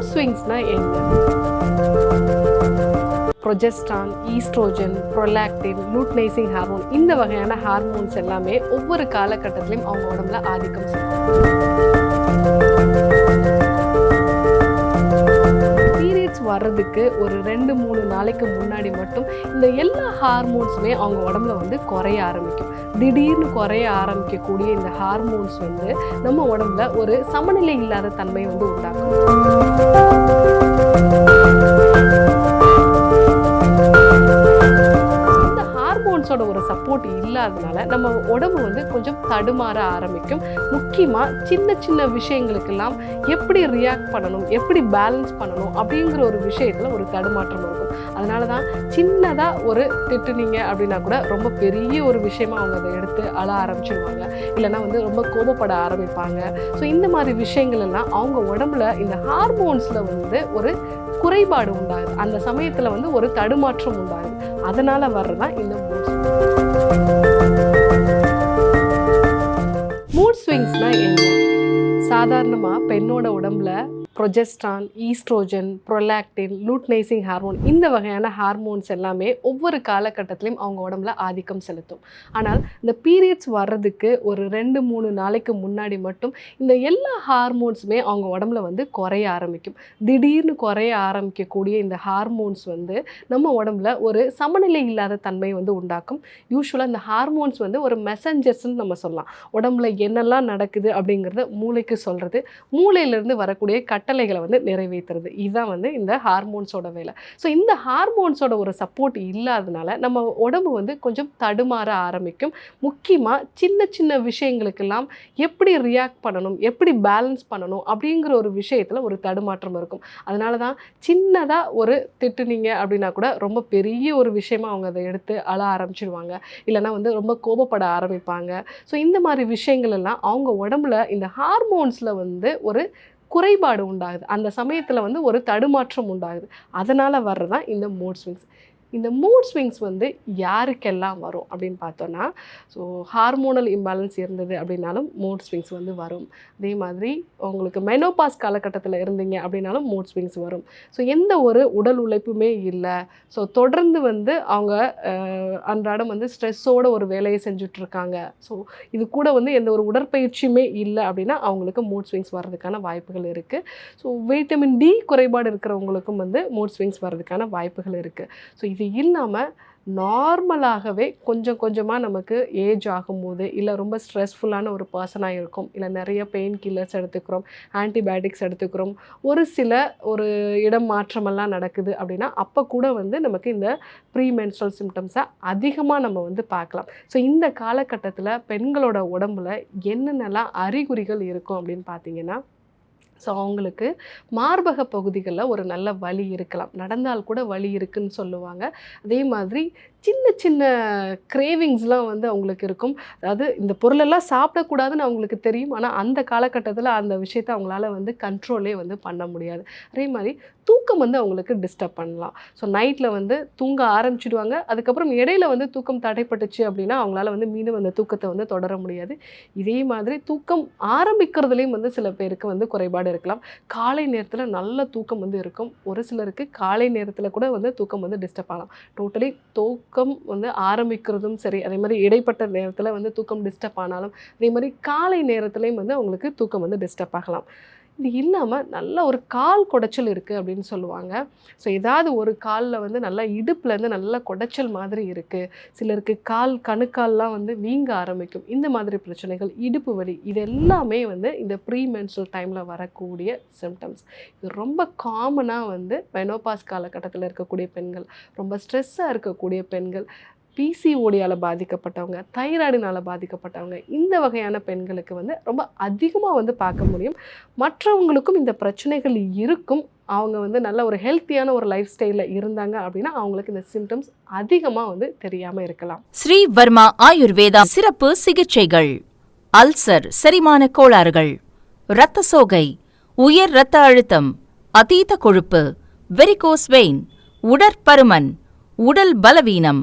Mood ஸ்விங்ஸ்னால் என்ன progesterone oestrogen prolactin luteinising hormone இந்த வகையான ஹார்மோன்ஸ் எல்லாமே ஒவ்வொரு காலகட்டத்திலையும் அவங்க உடம்புல ஆதிக்கம் செலுத்தும். வர்றதுக்கு ஒரு ரெண்டு மூணு நாளைக்கு முன்னாடி மட்டும் இந்த எல்லா ஹார்மோன்ஸுமே அவங்க உடம்புல வந்து குறைய ஆரம்பிக்கும். திடீர்னு குறைய ஆரம்பிக்கக்கூடிய இந்த ஹார்மோன்ஸ் வந்து நம்ம உடம்புல ஒரு சமநிலை இல்லாத தன்மை வந்து உண்டாக்கும். கொஞ்சம் தடுமாற ஆரம்பிக்கும். முக்கியமாக சின்ன சின்ன விஷயங்களுக்கெல்லாம் எப்படி ரியாக்ட் பண்ணணும் எப்படி பேலன்ஸ் பண்ணணும் அப்படிங்கிற ஒரு விஷயத்தில் ஒரு தடுமாற்றம் இருக்கும். அதனால தான் சின்னதாக ஒரு திட்டுனீங்க அப்படின்னா கூட ரொம்ப பெரிய ஒரு விஷயமா அவங்க அதை எடுத்து அழ ஆரம்பிச்சிடுவாங்க இல்லைன்னா வந்து ரொம்ப கோபப்பட ஆரம்பிப்பாங்க. ஸோ இந்த மாதிரி விஷயங்கள் எல்லாம் அவங்க உடம்புல இந்த ஹார்மோன்ஸில் வந்து ஒரு குறைபாடு உண்டாகுது. அந்த சமயத்தில் வந்து ஒரு தடுமாற்றம் உண்டாகுது. அதனால வர்றதான் இந்த மூட் மூட் ஸ்விங்ஸ்னால் என்ன? சாதாரணமாக பெண்ணோட உடம்புல progesterone oestrogen prolactin luteinising hormone இந்த வகையான ஹார்மோன்ஸ் எல்லாமே ஒவ்வொரு காலகட்டத்திலையும் அவங்க உடம்புல ஆதிக்கம் செலுத்தும். ஆனால் இந்த பீரியட்ஸ் வர்றதுக்கு ஒரு ரெண்டு மூணு நாளைக்கு முன்னாடி மட்டும் இந்த எல்லா ஹார்மோன்ஸுமே அவங்க உடம்புல வந்து குறைய ஆரம்பிக்கும். திடீர்னு குறைய ஆரம்பிக்கக்கூடிய இந்த ஹார்மோன்ஸ் வந்து நம்ம உடம்புல ஒரு சமநிலை இல்லாத தன்மை வந்து உண்டாக்கும். யூஸ்வலாக இந்த ஹார்மோன்ஸ் வந்து ஒரு மெசஞ்சர்ஸ்ன்னு நம்ம சொல்லலாம். உடம்புல என்னெல்லாம் நடக்குது அப்படிங்கிறத மூளைக்கு சொல்கிறது மூளையிலேருந்து வரக்கூடிய கட்ட கட்டளைகளை வந்து நிறைவேற்றுறது இதுதான் வந்து இந்த ஹார்மோன்ஸோட வேலை. ஸோ இந்த ஹார்மோன்ஸோட ஒரு சப்போர்ட் இல்லாதனால நம்ம உடம்பு வந்து கொஞ்சம் தடுமாற ஆரம்பிக்கும். முக்கியமாக சின்ன சின்ன விஷயங்களுக்கெல்லாம் எப்படி ரியாக்ட் பண்ணணும் எப்படி பேலன்ஸ் பண்ணணும் அப்படிங்கிற ஒரு விஷயத்தில் ஒரு தடுமாற்றம் இருக்கும். அதனால தான் சின்னதாக ஒரு திட்டுனீங்க அப்படின்னா கூட ரொம்ப பெரிய ஒரு விஷயமா அவங்க அதை எடுத்து அழ ஆரம்பிச்சிடுவாங்க இல்லைன்னா வந்து ரொம்ப கோபப்பட ஆரம்பிப்பாங்க. ஸோ இந்த மாதிரி விஷயங்கள் எல்லாம் அவங்க உடம்புல இந்த ஹார்மோன்ஸில் வந்து ஒரு குறைபாடு உண்டாகுது. அந்த சமயத்தில் வந்து ஒரு தடுமாற்றம் உண்டாகுது. அதனால் வர்றதான் இந்த மூட் ஸ்விங்ஸ். இந்த மூட் ஸ்விங்ஸ் வந்து யாருக்கெல்லாம் வரும் அப்படின்னு பார்த்தோன்னா ஸோ ஹார்மோனல் இம்பேலன்ஸ் இருந்தது அப்படின்னாலும் மூட் ஸ்விங்ஸ் வந்து வரும். அதே மாதிரி உங்களுக்கு மெனோபாஸ் காலகட்டத்தில் இருந்தீங்க அப்படின்னாலும் மூட் ஸ்விங்ஸ் வரும். ஸோ எந்த ஒரு உடல் உழைப்புமே இல்லை. ஸோ தொடர்ந்து வந்து அவங்க அன்றாடம் வந்து ஸ்ட்ரெஸ்ஸோட ஒரு வேலையை செஞ்சுட்ருக்காங்க. ஸோ இது கூட வந்து எந்த ஒரு உடற்பயிற்சியுமே இல்லை அப்படின்னா அவங்களுக்கு மூட் ஸ்விங்ஸ் வர்றதுக்கான வாய்ப்புகள் இருக்குது ஸோ வைட்டமின் டி குறைபாடு இருக்கிறவங்களுக்கும் வந்து மூட் ஸ்விங்ஸ் வர்றதுக்கான வாய்ப்புகள் இருக்குது ஸோ இது இல்லாமல் நார்மலாகவே கொஞ்சம் கொஞ்சமாக நமக்கு ஏஜ் ஆகும்போது இல்லை ரொம்ப ஸ்ட்ரெஸ்ஃபுல்லான ஒரு பர்சனாக இருக்கும். இல்லை நிறைய பெயின் கில்லர்ஸ் எடுத்துக்கிறோம் ஆன்டிபயோட்டிக்ஸ் எடுத்துக்கிறோம். ஒரு சில ஒரு இடம் மாற்றமெல்லாம் நடக்குது அப்படின்னா அப்போ கூட வந்து நமக்கு இந்த ப்ரீமென்ஸ்ட்ரல் சிம்டம்ஸை அதிகமாக நம்ம வந்து பார்க்கலாம். ஸோ இந்த காலகட்டத்தில் பெண்களோட உடம்புல என்னென்னலாம் அறிகுறிகள் இருக்கும் அப்படின்னு பார்த்தீங்கன்னா ஸோ அவங்களுக்கு மார்பக பகுதிகளில் ஒரு நல்ல வலி இருக்கலாம். நடந்தால் கூட வலி இருக்குன்னு சொல்லுவாங்க. அதே மாதிரி சின்ன சின்ன கிரேவிங்ஸ்லாம் வந்து அவங்களுக்கு இருக்கும். அதாவது இந்த பொருளெல்லாம் சாப்பிடக்கூடாதுன்னு அவங்களுக்கு தெரியும். ஆனால் அந்த காலகட்டத்தில் அந்த விஷயத்தை அவங்களால வந்து கண்ட்ரோலே வந்து பண்ண முடியாது. அதே மாதிரி தூக்கம் வந்து அவங்களுக்கு டிஸ்டர்ப் பண்ணலாம். ஸோ நைட்டில் வந்து தூங்க ஆரம்பிச்சிடுவாங்க. அதுக்கப்புறம் இடையில வந்து தூக்கம் தடைப்பட்டுச்சு அப்படின்னா அவங்களால வந்து மீண்டும் அந்த தூக்கத்தை வந்து தொடர முடியாது. இதே மாதிரி தூக்கம் ஆரம்பிக்கிறதுலேயும் வந்து சில பேருக்கு வந்து குறைபாடு இருக்கலாம். காலை நேரத்தில் நல்ல தூக்கம் வந்து இருக்கும். ஒரு சிலருக்கு காலை நேரத்தில் கூட வந்து தூக்கம் வந்து டிஸ்டர்ப் ஆகலாம். டோட்டலி தூக்கம் வந்து ஆரம்பிக்கிறதும் சரி அதே மாதிரி இடைப்பட்ட நேரத்தில் வந்து தூக்கம் டிஸ்டர்ப் ஆனாலும் அதே மாதிரி காலை நேரத்துலையும் வந்து அவங்களுக்கு தூக்கம் வந்து டிஸ்டர்ப் ஆகலாம். இது இல்லாமல் நல்ல ஒரு கால் குடைச்சல் இருக்குது அப்படின்னு சொல்லுவாங்க. ஸோ ஏதாவது ஒரு காலில் வந்து நல்லா இடுப்புலேருந்து நல்ல குடைச்சல் மாதிரி இருக்குது சிலருக்கு கால் கணுக்கால்லாம் வந்து வீங்க ஆரம்பிக்கும். இந்த மாதிரி பிரச்சனைகள் இடுப்பு வலி இது எல்லாமே வந்து இந்த ப்ரீ மென்ஸ்ட்ரல் டைமில் வரக்கூடிய சிம்டம்ஸ் இது ரொம்ப காமனாக வந்து மெனோபாஸ் காலகட்டத்தில் இருக்கக்கூடிய பெண்கள் ரொம்ப ஸ்ட்ரெஸ்ஸாக இருக்கக்கூடிய பெண்கள் பிசிஓடியால் பாதிக்கப்பட்டவங்க தைராய்டினால் பாதிக்கப்பட்டவங்க இந்த வகையான பெண்களுக்கு வந்து ரொம்ப அதிகமாக வந்து பார்க்க முடியும். மற்றவங்களுக்கும் இந்த பிரச்சனைகள் இருக்கும். அவங்க வந்து நல்ல ஒரு ஹெல்த்தியான ஒரு லைஃப் ஸ்டைலில் இருந்தாங்க அப்படின்னா அவங்களுக்கு இந்த சிம்டம்ஸ் அதிகமாக வந்து தெரியாமல் இருக்கலாம். ஸ்ரீ வர்மா ஆயுர்வேதா சிறப்பு சிகிச்சைகள். அல்சர் செரிமான கோளாறுகள். இரத்த சோகை உயர் இரத்த அழுத்தம் அதீத கொழுப்பு வெரிகோஸ் வெயின் உடற்பருமன் உடல் பலவீனம்.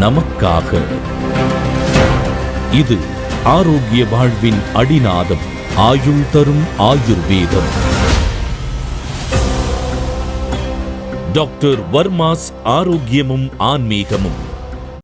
நமக்காக. இது ஆரோக்கிய வாழ்வின் அடிநாதம் ஆயுள் தரும் ஆயுர்வேதம். டாக்டர் வர்மாஸ் ஆரோக்கியமும் ஆன்மீகமும்.